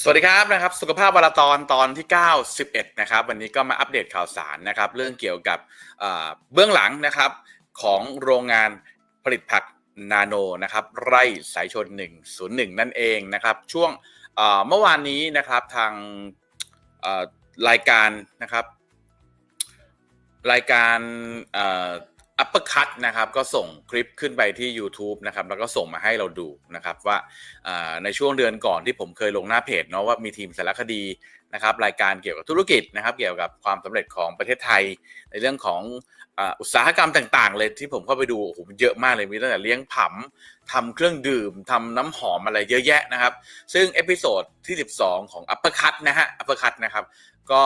สวัสดีครับนะครับ สุขภาพวารตอนตอนที่ 91 นะครับ วันนี้ก็มาอัปเดตข่าวสารนะครับ เรื่องเกี่ยวกับเบื้องหลังนะครับของโรงงานผลิตผักนาโนนะครับไร่สายชน 101 นั่นเองนะครับ ช่วงเมื่อวานนี้นะครับทางรายการนะครับ รายการ อัปเปอร์คัตนะครับก็ส่งคลิปขึ้นไปที่ YouTube นะครับแล้วก็ส่งมาให้เราดูนะครับว่าในช่วงเดือนก่อนที่ผมเคยลงหน้าเพจเนาะว่ามีทีมสารคดีนะครับรายการเกี่ยวกับธุรกิจนะครับเกี่ยวกับความสำเร็จของประเทศไทย ในเรื่องของอุตสาหกรรมต่างๆ เลยที่ผมเข้าไปดูโอ้โหมันเยอะมากเลยมีตั้งแต่เลี้ยงผำทำเครื่องดื่มทำน้ำหอมอะไรเยอะแยะนะครับ ซึ่งเอพิโซดที่ 12 ของอัปเปอร์คัตนะฮะอัปเปอร์คัตนะครับก็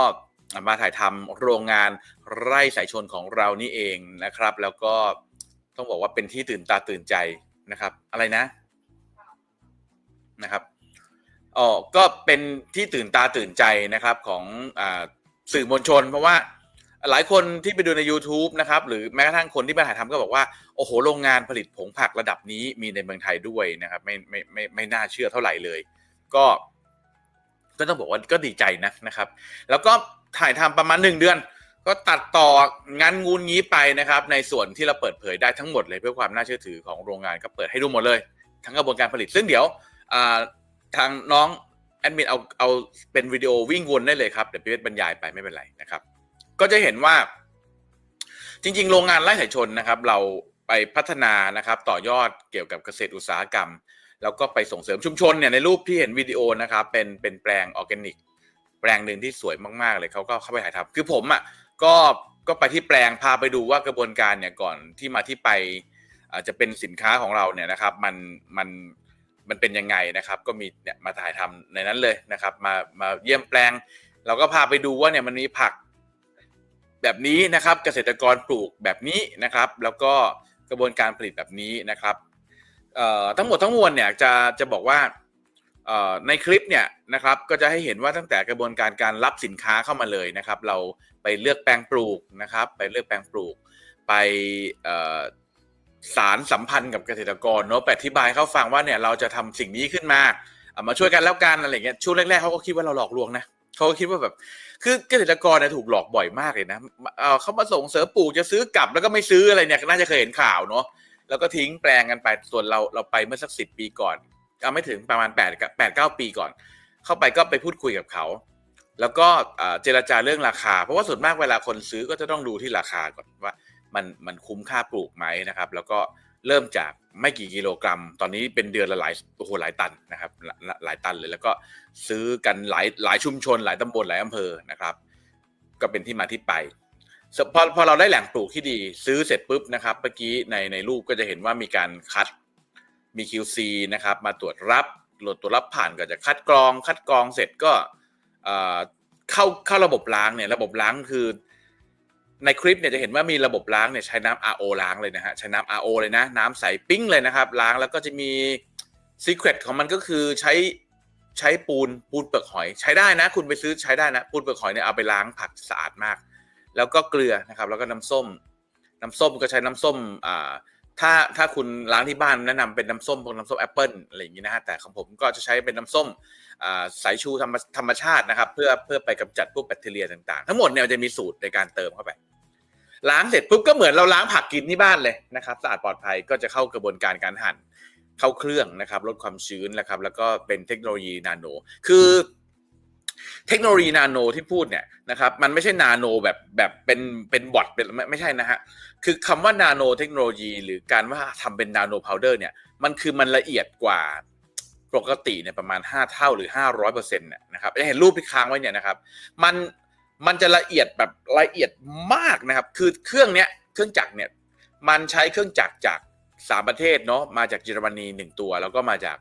มาถ่ายทำโรงงานไร่สายชนของเรานี่เองนะครับ แล้วก็ต้องบอกว่าเป็นที่ตื่นตาตื่นใจนะครับ อะไรนะนะครับอ๋อก็เป็นที่ตื่นตาตื่นใจนะครับของอสื่อมวลชน เพราะว่าหลายคนที่ไปดูใน YouTube นะครับ หรือแม้กระทั่งคนที่มาถ่ายทำก็บอกว่า โอ้โหโรงงานผลิตผงผักระดับนี้มีในเมืองไทยด้วยนะครับ ไม่ไม่ไม่ไม่น่าเชื่อเท่าไหร่เลย ก็ก็ต้องบอกว่าก็ดีใจนะนะครับ แล้วก็ ถ่ายทำประมาณหนึ่งเดือน ก็ตัดต่องานงูนงี้ไปนะครับ ในส่วนที่เราเปิดเผยได้ทั้งหมดเลยเพื่อความน่าเชื่อถือของโรงงานก็เปิดให้ดูหมดเลย ทั้งกระบวนการผลิตซึ่งเดี๋ยวทางน้องแอดมินเอาเอาเป็นวิดีโอวิ่งวนได้เลยครับเดี๋ยวพี่เวทบรรยายไปไม่เป็นไรนะครับ ก็จะเห็นว่า จริง ๆ โรงงานไร่ไถชนนะครับ เราไปพัฒนานะครับ ต่อยอดเกี่ยวกับเกษตรอุตสาหกรรม แล้วก็ไปส่งเสริมชุมชนเนี่ยในรูปที่เห็นวิดีโอนะครับ เป็นเป็นแปลงออร์แกนิก แปลงหนึ่งที่สวยมากๆเลยเขาก็เข้าไปถ่ายทำคือผมอะก็ก็ไปที่แปลงพาไปดูว่ากระบวนการเนี่ยก่อนที่มาที่ไปอาจจะเป็นสินค้าของเราเนี่ยนะครับมันมันมันเป็นยังไงนะครับ ก็มีเนี่ยมาถ่ายทำในนั้นเลยนะครับ มามาเยี่ยมแปลง เราก็พาไปดูว่าเนี่ยมันมีผักแบบนี้นะครับ เกษตรกรปลูกแบบนี้นะครับ แล้วก็กระบวนการผลิตแบบนี้นะครับเอ่อทั้งหมดทั้งมวลเนี่ยจะจะบอกว่า ในคลิปเนี่ยนะครับก็จะให้เห็นว่าตั้งแต่กระบวนการการรับสินค้าเข้ามาเลยนะครับ เราไปเลือกแปลงปลูกนะครับ ไปเลือกแปลงปลูก ไปสารสัมพันธ์กับเกษตรกรเนาะไปอธิบายให้เขาฟังว่าเนี่ยเราจะทำสิ่งนี้ขึ้นมาเอามาช่วยกันแล้วกันอะไรเงี้ยช่วงแรกๆเขาก็คิดว่าเราหลอกลวงนะเขาก็คิดว่าแบบ คือเกษตรกรเนี่ยถูกหลอกบ่อยมากเลยนะเขามาส่งเสริมปลูกจะซื้อกลับแล้วก็ไม่ซื้ออะไรเนี่ยน่าจะเคยเห็นข่าวเนาะแล้วก็ทิ้งแปลงกันไปส่วนเราเราไปเมื่อสักสิบปีก่อน เอาไม่ถึงประมาณ8ปดแปดเก้าปีก่อน เข้าไปก็ไปพูดคุยกับเขา แล้วก็เจรจาเรื่องราคา เพราะว่าส่วนมากเวลาคนซื้อก็จะต้องดูที่ราคาก่อนว่ามันมันคุ้มค่าปลูกไหมนะครับ แล้วก็เริ่มจากไม่กี่กิโลกรัม ตอนนี้เป็นเดือนละหลายโอ้โหหลายตันนะครับหลายหลายตันเลยแล้วก็ซื้อกันหลายหลายชุมชน หลายตำบลหลายอำเภอนะครับ ก็เป็นที่มาที่ไปพอพอเราได้แหล่งปลูกที่ดี ซื้อเสร็จปุ๊บนะครับเมื่อกี้ในในรูปก็จะเห็นว่ามีการคัด มี QC นะครับมาตรวจรับตรวจตรวจรับผ่านก็จะคัดกรองคัดกรองเสร็จก็เข้าเข้าระบบล้างเนี่ยระบบล้างคือในคลิปเนี่ยจะเห็นว่ามีระบบล้างเนี่ยใช้น้ำ RO ล้างเลยนะฮะใช้น้ำ RO เลยนะ น้ำใสปิ้งเลยนะครับ ล้างแล้วก็จะมีซีเครตของมันก็คือใช้ใช้ปูนปูนเปลือกหอย ใช้ได้นะ คุณไปซื้อใช้ได้นะ ปูนเปลือกหอยเนี่ยเอาไปล้างผักสะอาดมาก แล้วก็เกลือนะครับ แล้วก็น้ำส้ม น้ำส้มก็ใช้น้ำส้มอ่า ถ้าถ้าคุณล้างที่บ้านแนะนำเป็นน้ำส้มพวกน้ำส้มแอปเปิลอะไรอย่างนี้นะฮะแต่ของผมก็จะใช้เป็นน้ำส้มสายชูธรรมธรรมชาตินะครับเพื่อเพื่อไปกำจัดพวกแบคทีเรียต่างๆ ทั้งหมดเนี่ยจะมีสูตรในการเติมเข้าไป ล้างเสร็จปุ๊บก็เหมือนเราล้างผักกินที่บ้านเลยนะครับสะอาดปลอดภัยก็จะเข้ากระบวนการการหั่นเข้าเครื่องนะครับลดความชื้นนะครับแล้วก็เป็นเทคโนโลยีนาโน คือ เทคโนโลยีนาโนที่พูดเนี่ยนะครับมันไม่ใช่นาโนแบบแบบเป็นเป็นบอทเป็นไม่ไม่ใช่นะฮะคือคำว่านาโนเทคโนโลยี หรือการว่าทำเป็นนาโนพาวเดอร์เนี่ยมันคือมันละเอียดกว่าปกติเนี่ยประมาณ 5 เท่าหรือ 500เปอร์เซ็นต์เนี่ยนะครับเห็นรูปที่ค้างไว้เนี่ยนะครับมันมันจะละเอียดแบบละเอียดมากนะครับ คือเครื่องเนี้ยเครื่องจักรเนี่ยมันใช้เครื่องจักรจาก สามประเทศเนาะมาจากเยอรมนีหนึ่งตัว แล้วก็มาจาก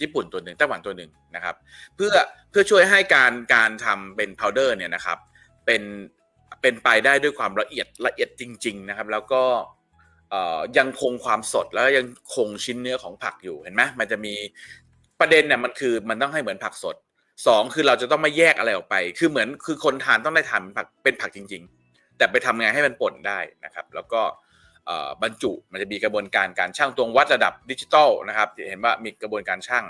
ญี่ปุ่นตัวหนึ่งไต้หวันตัวหนึ่งนะครับ เพื่อเพื่อช่วยให้การการทำเป็นพาวเดอร์เนี่ยนะครับเป็นเป็นไปได้ด้วยความละเอียดละเอียดจริง ๆนะครับ แล้วก็ยังคงความสดแล้วยังคงชิ้นเนื้อของผักอยู่เห็นไหมมันจะมีประเด็นเนี่ยมันคือมันต้องให้เหมือนผักสดสองคือเราจะต้องไม่แยกอะไรออกไป คือเหมือนคือคนทานต้องได้ทานเป็นผักเป็นผักจริง ๆ แต่ไปทำไงให้มันป่นได้นะครับ แล้วก็ บรรจุมันจะมีกระบวนการการช่างตวงวัดระดับดิจิตอลนะครับเห็นว่ามีกระบวนการช่าง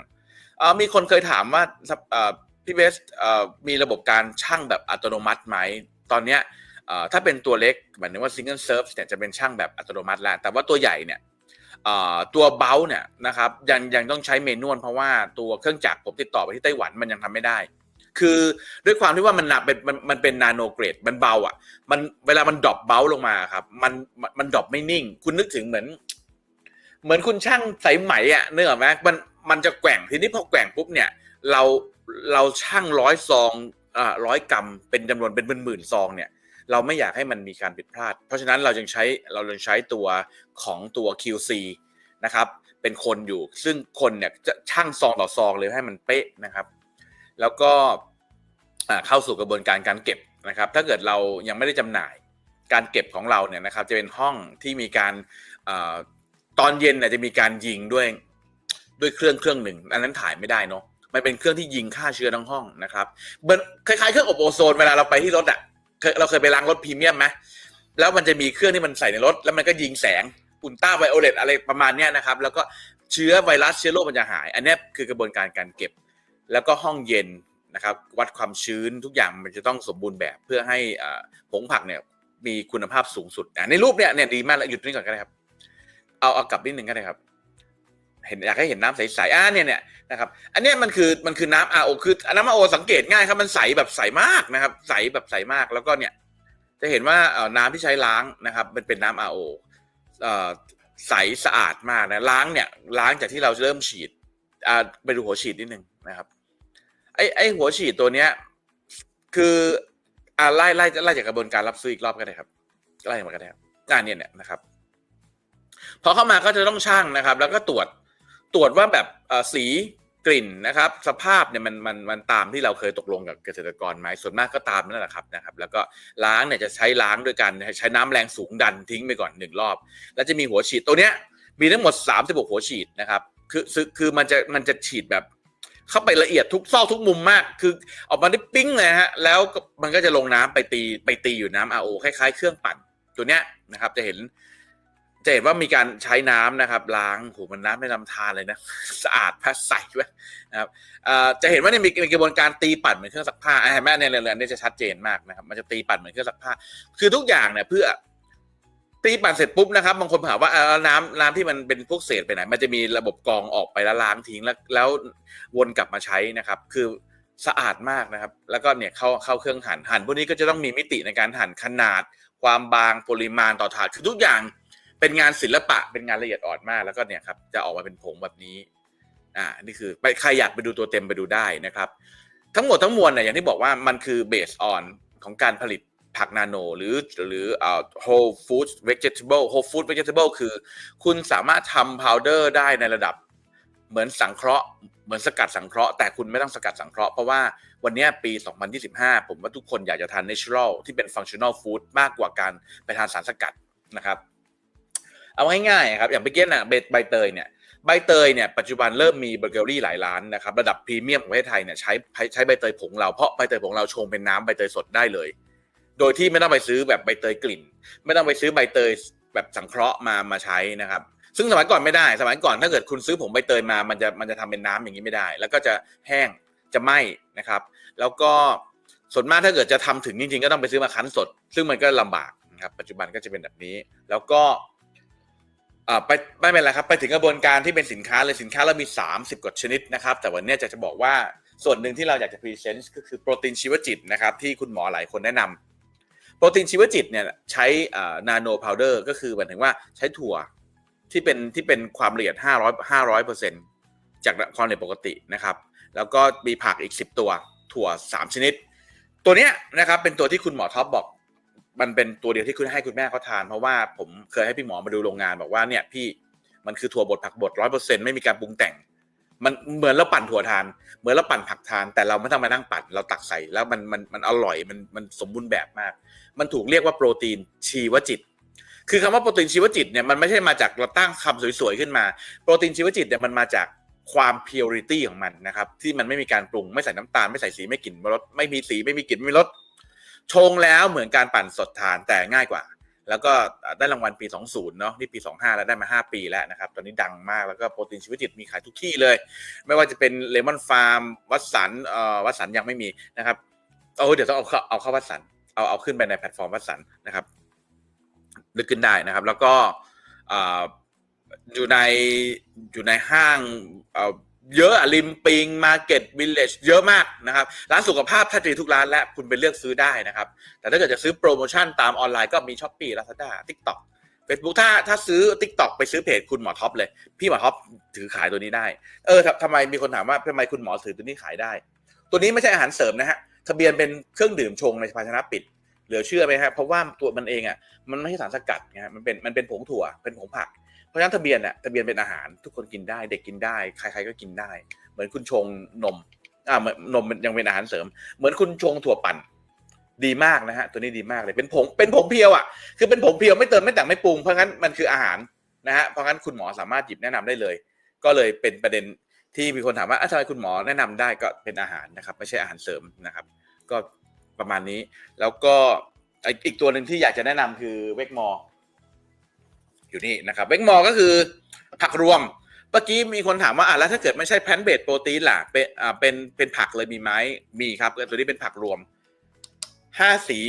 มีคนเคยถามว่าพี่เบสมีระบบการช่างแบบอัตโนมัติไหมตอนเนี้ยถ้าเป็นตัวเล็กหมายถึงว่า single serve เนี่ยจะเป็นช่างแบบอัตโนมัติแล้วแต่ว่าตัวใหญ่เนี่ยตัวเบลเนี่ยนะครับยังยังต้องใช้เมนวลเพราะว่าตัวเครื่องจักรผมติดต่อไปที่ไต้หวันมันยังทำไม่ได้ คือด้วยความที่ว่ามันหนักเป็นมันมันเป็นนาโนเกรดมันเบาอะ มันเวลามันดรอปเบลลงมาครับ มันมันดรอปไม่นิ่ง คุณนึกถึงเหมือน เหมือนคุณช่างสายไหมอะเนื้ออกไหมมันมันจะแกว่งทีนี้พอแกว่งปุ๊บเนี่ย เราเราช่างร้อยซองอ่าร้อยกรัมเป็นจำนวนเป็นหมื่นๆซองเนี่ยเราไม่อยากให้มันมีการผิดพลาด เพราะฉะนั้นเราจึงใช้เราจึงใช้ตัวของตัว QC นะครับ เป็นคนอยู่ ซึ่งคนเนี่ยจะช่างซองต่อซองเลยให้มันเป๊ะนะครับ แล้วก็เข้าสู่กระบวนการการเก็บนะครับ ถ้าเกิดเรายังไม่ได้จำหน่ายการเก็บของเราเนี่ยนะครับ จะเป็นห้องที่มีการอตอนเย็นเนี่ยจะมีการยิงด้วยด้วยเครื่องเครื่องหนึ่ง อันนั้นถ่ายไม่ได้เนาะมันเป็นเครื่องที่ยิงฆ่าเชื้อทั้งห้องนะครับเนคล้ายๆเครื่องอบโอโซนเวลาเราไปที่รถอะเราเคยไปล้างรถพรีเมียมไหมแล้วมันจะมีเครื่องที่มันใส่ในรถ แล้วมันก็ยิงแสงอุลตราไวโอเลตอะไรประมาณเนี้ยนะครับ แล้วก็เชื้อไวรัสเชื้อโรคมันจะหาย อันนี้คือกระบวนการการเก็บ แล้วก็ห้องเย็นนะครับวัดความชื้นทุกอย่างมันจะต้องสมบูรณ์แบบเพื่อให้ผงผักเนี่ยมีคุณภาพสูงสุดในรูปเนี่ยเนี่ยดีมากแล้วหยุดนี้ก่อนก็ได้ครับ เอาเอากลับนิดนึงก็ได้ครับ เห็นอยากให้เห็นน้ำใสๆอ่าเนี่ยเนี่ยนะครับ อันนี้มันคือมันคือน้ำ RO คือน้ำ RO สังเกตง่ายครับมันใสแบบใสมากนะครับ ใสแบบใสมากแล้วก็เนี่ย จะเห็นว่าน้ำที่ใช้ล้างนะครับมันเป็นน้ำ RO เอ่อใสสะอาดมากนะล้างเนี่ยล้างจากที่เราเริ่มฉีด อ่าไปดูหัวฉีดนิดนึงนะครับ ไอไอหัวฉีดตัวเนี้ย คืออ่าไล่ไล่ไล่จากกระบวนการรับซื้ออีกรอบก็ได้ครับไล่มาก็ได้ครับอ่าเนี่ยเนี่ยนะครับพอเข้ามาก็จะต้องช่างนะครับ แล้วก็ตรวจตรวจว่าแบบสีกลิ่นนะครับ สภาพเนี่ยมันมันมันตามที่เราเคยตกลงกับเกษตรกรไหมส่วนมากก็ตามนั่นแหละครับนะครับ แล้วก็ล้างเนี่ยจะใช้ล้างด้วยกันใช้น้ำแรงสูงดันทิ้งไปก่อนหนึ่งรอบ แล้วจะมีหัวฉีดตัวเนี้ยมีทั้งหมด 36 หัวฉีดนะครับ คือคือคือมันจะมันจะฉีดแบบ เข้าไปละเอียดทุกซอกทุกมุมมาก คือออกมาได้ปิ้งเลยฮะ แล้วมันก็จะลงน้ำไปตีไปตีอยู่น้ำ RO คล้ายๆ เครื่องปั่นตัวเนี้ยนะครับ จะเห็น จะเห็นว่ามีการใช้น้ำนะครับ ล้างโหมันน้ำไม่ลำธารเลยนะสะอาดพัสใสไว้นะครับจะเห็นว่าเนี่ยมีกระบวนการตีปั่นเหมือนเครื่องซักผ้าอะเห็นไหมเนี่ยเนี่ยเนี่จะชัดเจนมากนะครับ มันจะตีปั่นเหมือนเครื่องซักผ้า คือทุกอย่างเนี่ยเพื่อ ตีปั่นเสร็จปุ๊บนะครับบางคนถามว่าอ่าน้ำน้ำที่มันเป็นพวกเศษไปไหน มันจะมีระบบกรองออกไปแล้วล้างทิ้งแล้วแล้ววนกลับมาใช้นะครับ คือสะอาดมากนะครับ แล้วก็เนี่ยเข้าเข้าเครื่องหั่นหั่นพวกนี้ก็จะต้องมีมิติในการหั่นขนาด ความบางปริมาณต่อถาดคือทุกอย่างเป็นงานศิลปะเป็นงานละเอียดอ่อนมาก แล้วก็เนี่ยครับจะออกมาเป็นผงแบบนี้อ่านี่คือไปใครอยากไปดูตัวเต็มไปดูได้นะครับ ทั้งหมดทั้งมวลเนี่ยอย่างที่บอกว่ามันคือเบสออนของการผลิต ผักนาโนหรือหรือเอ่อ whole food vegetable whole food vegetable คือ คุณสามารถทำ powder ได้ในระดับ เหมือนสังเคราะห์เหมือนสกัดสังเคราะห์แต่คุณไม่ต้องสกัดสังเคราะห์เพราะว่าวันนี้ยปี 2025 ผมว่าทุกคนอยากจะทาน natural ที่เป็น functional food มากกว่าการไปทานสารสกัดนะครับ เอาง่ายๆครับอย่างเมื่อกี้น่ะเบใบเตยเนี่ยใบเตยเนี่ยปัจจุบันเริ่มมีเบเกอรี่หลายร้านนะครับ ระดับพรีเมียมของประเทศไทยเนี่ยใช้ใช้ใบเตยผงเราเพราะใบเตยผงเราชงเป็นน้ำใบเตยสดได้เลย โดยที่ไม่ต้องไปซื้อแบบใบเตยกลิ่น ไม่ต้องไปซื้อใบเตยแบบสังเคราะห์มามาใช้นะครับ ซึ่งสมัยก่อนไม่ได้ สมัยก่อนถ้าเกิดคุณซื้อผงใบเตยมามันจะมันจะทำเป็นน้ำอย่างนี้ไม่ได้ แล้วก็จะแห้งจะไหม้นะครับ แล้วก็ส่วนมากถ้าเกิดจะทำถึงจริงๆ ก็ต้องไปซื้อมาคั้นสด ซึ่งมันก็ลำบากนะครับปัจจุบันก็จะเป็นแบบนี้ แล้วก็อ่าไปไม่เป็นไรครับ ไปถึงกระบวนการที่เป็นสินค้าเลยสินค้าเรามี 30 กว่าชนิดนะครับ แต่วันนี้จะจะบอกว่าส่วนหนึ่งที่เราอยากจะพรีเซนต์ก็คือโปรตีนชีวจิตนะครับที่คุณหมอหลายคนแนะนำ โปรตีนชีวจิตเนี่ยใช้นาโนพาวเดอร์ก็คือหมายถึงว่าใช้ถั่วที่เป็นที่เป็นความละเอียด 500 500เปอร์เซ็นต์จากความละเอียดปกตินะครับ แล้วก็มีผักอีก 10 ตัว ถั่ว 3 ชนิด ตัวเนี้ยนะครับเป็นตัวที่คุณหมอท็อปบอกมันเป็นตัวเดียวที่คุณให้คุณแม่เขาทาน เพราะว่าผมเคยให้พี่หมอมาดูโรงงานบอกว่าเนี่ยพี่มันคือถั่วบดผักบดร้อยเปอร์เซ็นต์ไม่มีการปรุงแต่ง มันเหมือนเราปั่นถั่วทาน เหมือนเราปั่นผักทาน แต่เราไม่ต้องมานั่งปั่นเราตักใส่แล้วมันมันมันอร่อยมันมันสมบูรณ์แบบมาก มันถูกเรียกว่าโปรตีนชีวจิต คือคำว่าโปรตีนชีวจิตเนี่ยมันไม่ใช่มาจากเราตั้งคำสวยๆขึ้นมา โปรตีนชีวจิตเนี่ยมันมาจากความ purity ของมันนะครับ ที่มันไม่มีการปรุงไม่ใส่น้ำตาลไม่ใส่สีไม่กลิ่นไม่รสไม่มีสีไม่มีกลิ่นไม่มีรสชงแล้วเหมือนการปั่นสดทานแต่ง่ายกว่า แล้วก็ได้รางวัลปี 20 เนาะนี่ปี 25 แล้วได้มา 5 ปีแล้วนะครับ ตอนนี้ดังมากแล้วก็โปรตีนชีวิตจิตมีขายทุกที่เลย ไม่ว่าจะเป็นเลมอนฟาร์มวัดสันเอ่อวัดสันยังไม่มีนะครับเออเดี๋ยวต้องเอาเข้าเอาเข้าวัดสันเอาเอาขึ้นไปในแพลตฟอร์มวัดสันนะครับลึกขึ้นได้นะครับ แล้วก็อ่าอยู่ในอยู่ในห้าง เยอะอะริมปิงมาเก็ตวิลเลจเยอะมากนะครับร้านสุขภาพถ้าจีทุกร้านและคุณไปเลือกซื้อได้นะครับ แต่ถ้าเกิดจะซื้อโปรโมชั่นตามออนไลน์ก็มีช้อปปี้ลาซาด้าทิกต็อกเฟซบุ๊กถ้าถ้าซื้อ t ิ k t o k ไปซื้อเพจคุณหมอท็อปเลย พี่หมอท็อปถือขายตัวนี้ได้ เออทำไมมีคนถามว่าทำไมคุณหมอถือตัวนี้ขายได้ ตัวนี้ไม่ใช่อาหารเสริมนะฮะทะเบียนเป็นเครื่องดื่มชงในภาชนะปิด เหลือเชื่อไหมฮะเพราะว่าตัวมันเองอะมันไม่ใช่สารสกัดนะฮะมันเป็นมันเป็นผงถั่วเป็นผงผักเราะฉะนั้นทะเบียนอะทะเบียนเป็นอาหารทุกคนกินได้ เด็กกินได้ ใครๆก็กินได้ เหมือนคุณชงนมอ่าเหมือนนมมันยังเป็นอาหารเสริม เหมือนคุณชงถั่วปั่นดีมากนะฮะตัวนี้ดีมากเลยเป็นผงเป็นผงเพียวอะคือเป็นผงเพียวไม่เติมไม่แต่งไม่ปรุงเพราะงั้นมันคืออาหารนะฮะเพราะงั้นคุณหมอสามารถหยิบแนะนำได้เลย ก็เลยเป็นประเด็นที่มีคนถามว่าอะทำไมคุณหมอแนะนำได้ก็เป็นอาหารนะครับ ไม่ใช่อาหารเสริมนะครับ ก็ประมาณนี้ แล้วก็อีกตัวหนึ่งที่อยากจะแนะนำคือเวกมอร์ อยู่นี่นะครับเวกมอร์ก็คือผักรวมเมื่อกี้มีคนถามว่าอะแล้วถ้าเกิดไม่ใช่แพนเบสโปรตีนล่ะเป็นอ่าเป็นเป็นผักเลยมีไหมมีครับตัวนี้เป็นผักรวมห้าสี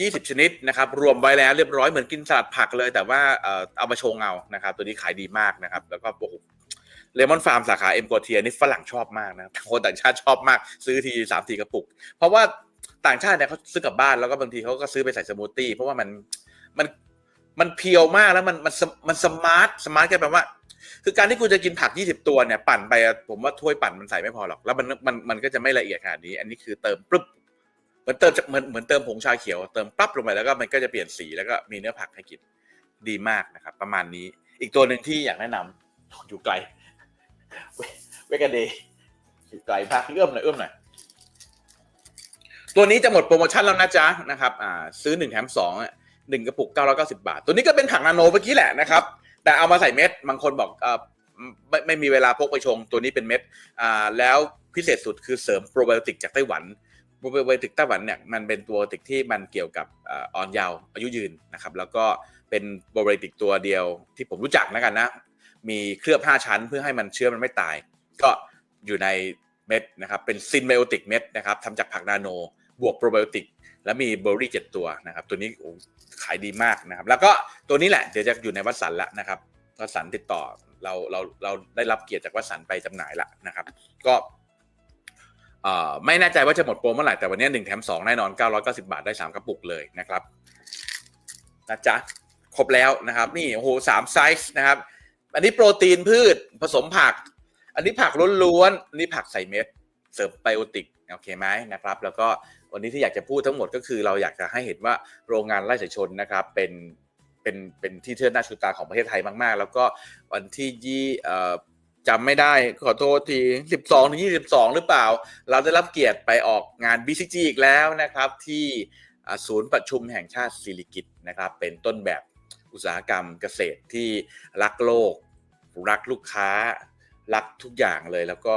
ยี่สิบชนิดนะครับ รวมไว้แล้วเรียบร้อยเหมือนกินสลัดผักเลย แต่ว่าเอ่อเอามาชงเอานะครับ ตัวนี้ขายดีมากนะครับ แล้วก็โอ้โหเลมอนฟาร์มสาขาเอ็มโกเทียนี่ฝรั่งชอบมากนะคนต่างชาติชอบมาก ซื้อทีสามทีกระปุก เพราะว่าต่างชาติเนี่ยเขาซื้อกลับบ้านแล้วก็บางทีเขาก็ซื้อไปใส่สมูทตี้เพราะว่ามันมัน มันเพียวมากแล้วมันมันมันสมาร์ทสมาร์ทกันแปลว่า คือการที่คุณจะกินผัก 20 ตัวเนี่ยปั่นไปอะผมว่าถ้วยปั่นมันใส่ไม่พอหรอก แล้วมันมันมันก็จะไม่ละเอียดขนาดนี้ อันนี้คือเติมปึ๊บเหมือนเติมเหมือนเหมือนเติมผงชาเขียว เติมปั๊บลงไปแล้วก็มันก็จะเปลี่ยนสีแล้วก็มีเนื้อผักให้กินดีมากนะครับ ประมาณนี้ อีกตัวหนึ่งที่อยากแนะนำอยู่ไกลเวกาเดย์อยู่ไกลมากเอื้อมหน่อยเอื้อมหน่อยตัวนี้จะหมดโปรโมชั่นแล้วนะจ๊ะนะครับอ่าซื้อหนึ่งแถมสองอะ หนึ่งกระปุกเก้าร้อยเก้าสิบาท ตัวนี้ก็เป็นผักนาโนเมื่อกี้แหละนะครับ แต่เอามาใส่เม็ด บางคนบอกอไม่ไม่มีเวลาพกไปชง ตัวนี้เป็นเม็ดอ่าแล้วพิเศษสุดคือเสริมโปรไบโอติกจากไต้หวันโปรไบโอติกไต้หวันเนี่ยมันเป็นตัวติกที่มันเกี่ยวกับอ่อ่อนเยาว์อายุยืนนะครับแล้วก็เป็นโปรไบโอติกตัวเดียวที่ผมรู้จักนะกันนะ มีเคลือบ 5 ชั้นเพื่อให้มันเชื้อมันไม่ตาย ก็อยู่ในเม็ดนะครับเป็นซินไบโอติกเม็ดนะครับทำจากผักนาโน บวกโปรไบโอติก แล้วมีเบอร์รี่เจ็ดตัวนะครับ ตัวนี้ขายดีมากนะครับ แล้วก็ตัวนี้แหละเดี๋ยวจะอยู่ในวัดสันละนะครับวัดสันติดต่อเราเราเราได้รับเกียรติจากวัดสันไปจำหน่ายละนะครับ ก็ไม่แน่ใจว่าจะหมดโปรเมื่อไหร่แต่วันนี้หนึ่งแถมสองแน่นอน 990 บาทได้สามกระปุกเลยนะครับนะจ๊ะครบแล้วนะครับ นี่โอ้โหสามไซส์นะครับ อันนี้โปรตีนพืชผสมผัก อันนี้ผักล้วนๆอันนี้ผักใส่เม็ดเสริมไบโอติกโอเคไหมนะครับ แล้วก็ วันนี้ที่อยากจะพูดทั้งหมดก็คือเราอยากจะให้เห็นว่าโรงงานไร่สายชนนะครับเป็นเป็นเป็นที่เทิดหน้าชูตาของประเทศไทยมากๆ แล้วก็วันที่ยี่จำไม่ได้ขอโทษที 12ถึง22 หรือเปล่า เราได้รับเกียรติไปออกงาน BCG อีกแล้วนะครับ ที่ศูนย์ประชุมแห่งชาติสิริกิตนะครับ เป็นต้นแบบอุตสาหกรรมเกษตรที่รักโลก รักลูกค้า รักทุกอย่างเลยแล้วก็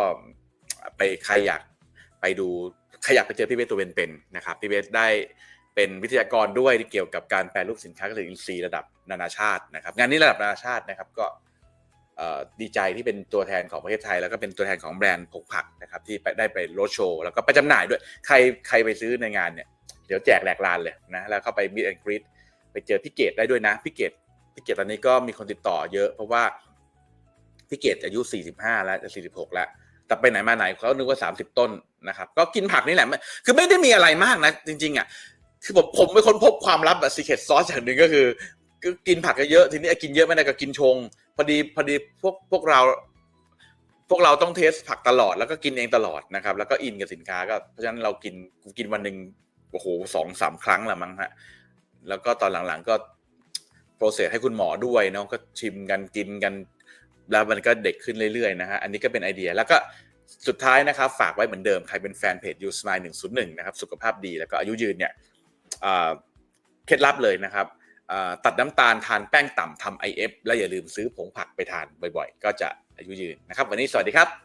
ไปใครอยากไปดู ใครอยากไปเจอพี่เบสตัวเป็นๆนะครับพี่เบสได้เป็นวิทยากรด้วยที่เกี่ยวกับการแปลรูปสินค้าเกษตรอินทรีย์ระดับนานาชาตินะครับ งานนี้ระดับนานาชาตินะครับก็ดีใจที่เป็นตัวแทนของประเทศไทย แล้วก็เป็นตัวแทนของแบรนด์ผงผักนะครับที่ไปได้ไปโรดโชว์แล้วก็ไปจำหน่ายด้วย ใครใครไปซื้อในงานเนี่ยเดี๋ยวแจกแหลกลานเลยนะแล้วเข้าไปมิดแอนกรีดไปเจอพี่เกดได้ด้วยนะพี่เกดพี่เกดตอนนี้ก็มีคนติดต่อเยอะ เพราะว่าพี่เกดอายุ 45 แล้วจะ 46 แล้ว แต่ไปไหนมาไหนเขานึกว่า30ต้นนะครับ ก็กินผักนี่แหละ คือไม่ได้มีอะไรมากนะ จริง ๆอะ คือผมผมเป็นคนพบความลับแบบซีเค t ซอสอย่างหนึ่งก็คือก็กินผักเยอะ ทีนี้กินเยอะไม่ได้ก็กินชง พอดีพอดีพวกพวกเรา พวกเราต้องเทสผักตลอดแล้วก็กินเองตลอดนะครับ แล้วก็อินกับสินค้าก็เพราะฉะนั้นเรากินกินวันหนึ่งโอ้โหสองสามครั้งละมั้งฮะแล้วก็ตอนหลังๆก็โปรเซสให้คุณหมอด้วยเนาะก็ชิมกันกินกัน แล้วมันก็เด็กขึ้นเรื่อยๆนะฮะอันนี้ก็เป็นไอเดียแล้วก็สุดท้ายนะครับฝากไว้เหมือนเดิม ใครเป็นแฟนเพจ u s m i l e 101นะครับสุขภาพดีแล้วก็อายุยืนเนี่ยเคล็ดลับเลยนะครับตัดน้ำตาลทานแป้งต่ำทำ IF และอย่าลืมซื้อผงผักไปทานบ่อยๆ ก็จะอายุยืนนะครับ วันนี้สวัสดีครับ